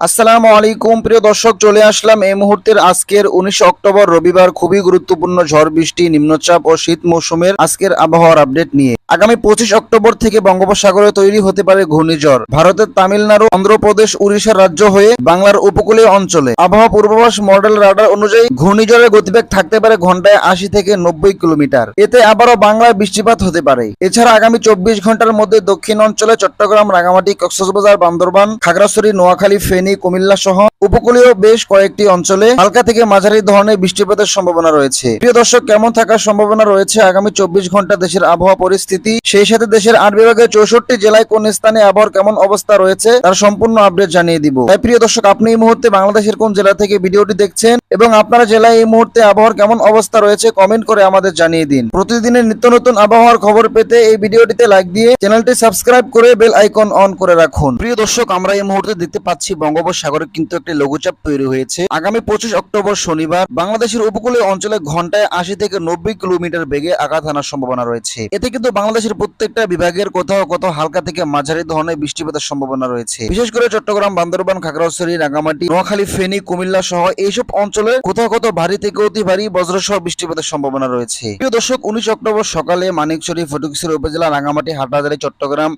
আসসালামু আলাইকুম। প্রিয় দর্শক, চলে আসলাম এই মুহূর্তের আজকের উনিশ অক্টোবর, রবিবার খুবই গুরুত্বপূর্ণ ঝড়, বৃষ্টি, নিম্নচাপ ও শীত মৌসুমের আজকের আবহাওয়ার আপডেট নিয়ে। আগামী পঁচিশ অক্টোবর থেকে বঙ্গোপসাগরে তৈরি হতে পারে ঘূর্ণিঝড়। ভারতের তামিলনাড়ু, অন্ধ্রপ্রদেশ উড়িষ্যা রাজ্য হয়ে বাংলার উপকূলীয় অঞ্চলে আবহাওয়া পূর্বাভাস মডেল রাডার অনুযায়ী ঘূর্ণিঝড়ের গতিবেগ থাকতে পারে ঘন্টায় আশি থেকে নব্বই কিলোমিটার। এতে আবারও বাংলায় বৃষ্টিপাত হতে পারে। এছাড়া আগামী চব্বিশ ঘণ্টার মধ্যে দক্ষিণ অঞ্চলে চট্টগ্রাম রাঙামাটি কক্সবাজার, বান্দরবান, খাগড়াছড়ি, নোয়াখালী, ফেনী কুমিল্লা সহ উপকূলীয় বেশ কয়েকটি অঞ্চলে হালকা থেকে মাঝারি ধরনের বৃষ্টিপাতের সম্ভাবনা রয়েছে। প্রিয় দর্শক, কেমন থাকার সম্ভাবনা রয়েছে আগামী চব্বিশ ঘণ্টা দেশের আবহাওয়া পরিস্থিতি? সেই সাথে দেশের আট বিভাগের চৌষট্টি জেলায় কোন স্থানে আবহাওয়ার কেমন অবস্থা রয়েছে তার সম্পূর্ণ আপডেট জানিয়ে দিব। তাই প্রিয় দর্শক, আপনি এই মুহূর্তে বাংলাদেশের কোন জেলা থেকে ভিডিওটি দেখছেন এবং আপনার জেলায় এই মুহূর্তে আবহাওয়ার কেমন অবস্থা রয়েছে কমেন্ট করে আমাদের জানিয়ে দিন। প্রতিদিনের নিত্য নতুন আবহাওয়ার খবর পেতে এই ভিডিওটিতে লাইক দিয়ে চ্যানেলটি সাবস্ক্রাইব করে বেল আইকন অন করে রাখুন। প্রিয় দর্শক, আমরা এই মুহূর্তে দেখতে পাচ্ছি বঙ্গোপসাগরে কিন্তু একটি লঘুচাপ তৈরি হয়েছে। আগামী পঁচিশ অক্টোবর শনিবার বাংলাদেশের উপকূলীয় অঞ্চলে ঘন্টায় আশি থেকে নব্বই কিলোমিটার বেগে আঘাত আনার সম্ভাবনা রয়েছে। এতে কিন্তু বাংলাদেশের প্রত্যেকটা বিভাগের কোথাও কোথাও হালকা থেকে মাঝারি ধরনের বৃষ্টিপাতের সম্ভাবনা রয়েছে। বিশেষ করে চট্টগ্রাম, বান্দরবান, খাগড়াছড়ি, রাঙ্গামাটি, নোয়াখালী, ফেনী, কুমিল্লা সহ এইসব অঞ্চলে কোথাও কোথাও ভারী থেকে অতি ভারী বজ্রসহ বৃষ্টিপাতের সম্ভাবনা রয়েছে। প্রিয় দর্শক, উনিশ অক্টোবর সকালে মানিকছড়ি ফটুকছড়ি উপজেলা, রাঙ্গামাটি, হাটহাজারি, চট্টগ্রাম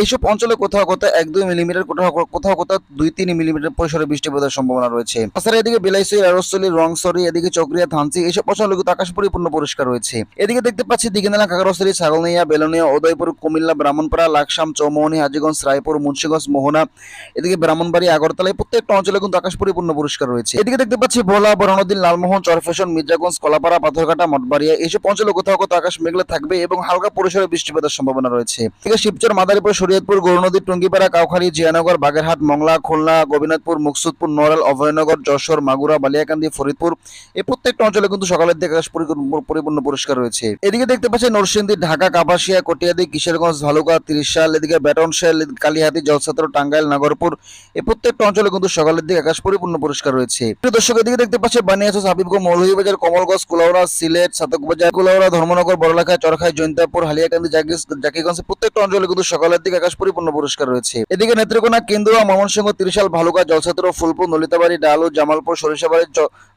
এইসব অঞ্চলে কোথাও কোথাও এক দুই মিলিমিটার কোথাও কোথাও কোথাও দুই তিন মিলিমিটার পরিসরে বৃষ্টি বৃষ্টিপাতের সম্ভাবনা রয়েছে। তাছাড়া এদিকে বিলাইসই, আরসলি, রংসরি, এদিকে চক্রিয়া থানচি এইসব কিন্তু আকাশ পরিপূর্ণ পরিষ্কার রয়েছে। এদিকে দেখতে পাচ্ছি দিঘিনালা কাকারসরি ছাগলনিয়া, বেলনিয়া, উদয়পুর, কুমিল্লা, ব্রাহ্মণপাড়া, লাকসাম, চৌমোহনী, হাজিগঞ্জ, রায়পুর, মুন্সিগঞ্জ, মোহনা, এদিকে ব্রাহ্মণবাড়ি আগরতলা এই প্রত্যেকটা অঞ্চলে কিন্তু আকাশ পরিপূর্ণ পরিষ্কার রয়েছে। এদিকে দেখতে পাচ্ছি ভোলা, বরণদিন, লালমোহন, চরফেশন, মির্জাগঞ্জ, কলাপাড়া, পাথরঘাটা, মঠবাড়িয়া এইসব অঞ্চলে কোথাও কোথাও আকাশ মেঘলা থাকবে এবং হালকা পরিসরে বৃষ্টিপাতের সম্ভাবনা রয়েছে। এদিকে শিবচর, মাদারীপুর, শরীয়তপুর, গৌরনদী, টুঙ্গিপাড়া, কাউখালী, জিয়ানগর, বাগেরহাট, মংলা, খুলনা গোবিনাথপুর, মুকসুদপুর নড়াল অভয়নগর, যশোর, মাগুরা, বালিয়াকান্দি, ফরিদপুর। এই প্রত্যেকটা অঞ্চলে কিন্তু সকালের দিকে আকাশ পরিপূর্ণ- পরিষ্কার রয়েছে। এদিকে দেখতে পাচ্ছি নরসিংদী, ঢাকা, কাপাসিয়া, কটিয়াদি, কিশোরগঞ্জ ভালুকা ত্রিশাল, এদিকে বেটনশাল কালিহাতি জলছাত্র টাঙ্গাইল, নাগরপুর। এই প্রত্যেকটা অঞ্চলে কিন্তু সকালের দিকে আকাশ পরিপূর্ণ পরিষ্কার রয়েছে। দর্শক, এদিকে দেখতে পাচ্ছি বানিয়াছস হাবিবগঞ্জ মৌলভীবাজার, কমলগঞ্জ, কুলাউড়া, সিলেট, সাতকবাজার, কুলাউড়া, ধর্মনগর, বড়লাখা, চরখাই, জৈন্তাপুর, হালিয়াকান্দি জাকিগঞ্জ প্রত্যেকটা অঞ্চলে কিন্তু সকালের দিকে আকাশ পরিপূর্ণ পরিষ্কার রয়েছে। এদিকে নেত্রকোনা, কেন্দুয়া, ময়মনসিংহ, ত্রিশাল ভালুকা জলছাত্র ফুলপুর, নলিতাবাড়ি, ডালু জামালপুর, সরিষাবাড়ি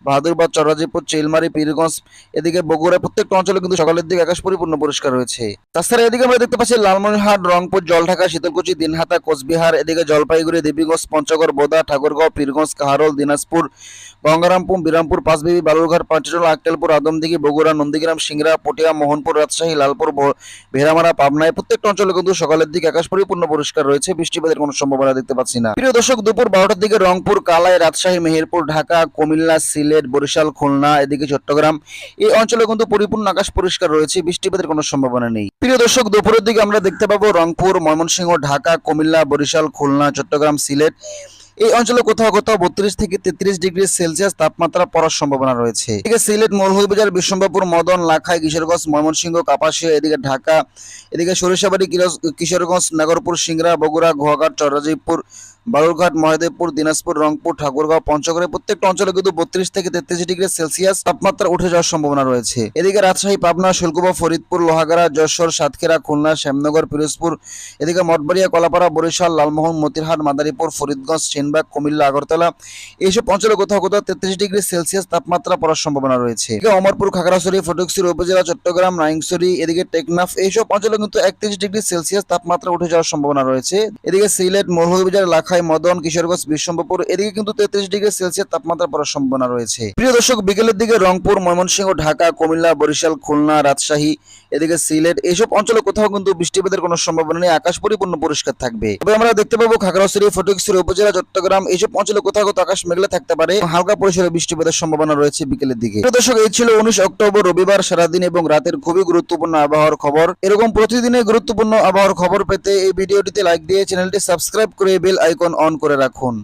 বাহাদুরবাদ চরাজিপুর চিলমারি, পীরগঞ্জ, এদিকে বগুড়া প্রত্যেকটা অঞ্চলে কিন্তু সকালের দিকে আকাশ পরিপূর্ণ পরিষ্কার রয়েছে। তাছাড়া এদিকে আমরা দেখতে পাচ্ছি লালমনিরহাট, রংপুর, জলঢাকা, শীতলকুচি, দিনহাটা, কোচবিহার, এদিকে জলপাইগুড়ি, দেবীগঞ্জ, পঞ্চগড়, বোদা, ঠাকুরগাঁও, পীরগঞ্জ, কাহারোল, দিনাজপুর, গঙ্গারামপুর, বিরামপুর, পাঁচবিবি, বালুরঘাট পাঁচটল আকটেলপুর আদমদিঘি, বগুড়া, নন্দীগ্রাম, সিংড়া, পটিয়া, মোহনপুর, রাজশাহী, লালপুর, ভ- ভেড়ামারা পাবনা প্রত্যেকটা অঞ্চলে কিন্তু সকালের দিকে আকাশ পরিপূর্ণ পরিষ্কার রয়েছে। বৃষ্টিপাতের কোনো সম্ভাবনা দেখতে পাচ্ছি না। প্রিয় দর্শক, দুপুর বারোটার দিকে রংপুর, কালাই, রাজশাহী, মেহেরপুর, ঢাকা, কুমিল্লা, সিলেট, বরিশাল, খুলনা, এদিকে চট্টগ্রাম। এই অঞ্চলে কিন্তু পরিপূর্ণ আকাশ পরিষ্কার রয়েছে, বৃষ্টিপাতের কোনো সম্ভাবনা নেই। প্রিয় দর্শক, দুপুরের দিকে আমরা দেখতে পাবো রংপুর, ময়মনসিংহ, ঢাকা, কুমিল্লা, বরিশাল, খুলনা, চট্টগ্রাম, সিলেট। এই অঞ্চলে কোথাও কোথাও বত্রিশ থেকে তেত্রিশ ডিগ্রি সেলসিয়াস তাপমাত্রা পড়ার সম্ভাবনা রয়েছে। এদিকে সিলেট, মৌলভীবাজার বিশ্বম্বরপুর মদন, লাখাই, কিশোরগঞ্জ, ময়মনসিংহ, কাপাসিয়া, এদিকে ঢাকা, এদিকে সরিষাবাড়ি কিশোরগঞ্জ, নাগরপুর, সিংড়া, বগুড়া গোয়াঘাট চরাজিপুর বালুরঘাট মহাদেবপুর, দিনাজপুর, রংপুর, ঠাকুরগাঁও পঞ্চগড়ে প্রত্যেকটা অঞ্চলে কিন্তু বত্রিশ থেকে তেত্রিশ ডিগ্রি সেলসিয়াস তাপমাত্রা উঠে যাওয়ার সম্ভাবনা রয়েছে। এদিকে রাজশাহী, পাবনা, শুল্কুবা, ফরিদপুর, লোহাগাড়া, যশোর, সাতক্ষীরা, খুলনা, শ্যামনগর, পিরোজপুর, এদিকে মঠবাড়িয়া, কলাপাড়া, বরিশাল, লালমোহন, মতিরহাট, মাদারীপুর, ফরিদগঞ্জ, সেনবাগ, কুমিল্লা, আগরতলা, এইসব অঞ্চলে কোথাও কোথাও তেত্রিশ ডিগ্রি সেলসিয়াস তাপমাত্রা পড়ার সম্ভাবনা রয়েছে। এদিকে অমরপুর, খাগড়াছড়ি ফটকছড়ি উপজেলা, চট্টগ্রাম রাইংছড়ি এদিকে টেকনাফ, এইসব অঞ্চলে কিন্তু একত্রিশ ডিগ্রি সেলসিয়াস তাপমাত্রা উঠে যাওয়ার সম্ভাবনা রয়েছে। এদিকে সিলেট, মৌলভীবাজার লাখাই মদন, কিশোরগঞ্জ বিশ্বম্বরপুর এদিকে কিন্তু তেত্রিশ ডিগ্রি সেলসিয়াস তাপমাত্রা পড়ার সম্ভাবনা রয়েছে। প্রিয় দর্শক, বিকেলের দিকে রংপুর, ময়মনসিংহ, ঢাকা, কুমিল্লা, বরিশাল, খুলনা, রাজশাহী, এদিকে সিলেট এইসব অঞ্চলে কোথাও কিন্তু বৃষ্টিপাতের কোনো সম্ভাবনা নেই, আকাশ পরিপূর্ণ পরিষ্কার থাকবে। তবে আমরা দেখতে পাবো খাগড়াছড়ি, ফটিকছড়ি, উপজেলা, চট্টগ্রাম এইসব অঞ্চলে কোথাও কোথাও আকাশ মেঘলা থাকতে পারে হালকা পরিসরে বৃষ্টিপাতের সম্ভাবনা রয়েছে বিকেলের দিকে। প্রিয় দর্শক, এই ছিল উনিশ অক্টোবর, রবিবার, সারাদিন এবং রাতের খুবই গুরুত্বপূর্ণ আবহাওয়ার খবর। এরকম প্রতিদিনের গুরুত্বপূর্ণ আবহাওয়ার খবর পেতে এই ভিডিওটিতে লাইক দিয়ে চ্যানেলটি সাবস্ক্রাইব করে বেল আইকন অন করে রাখুন।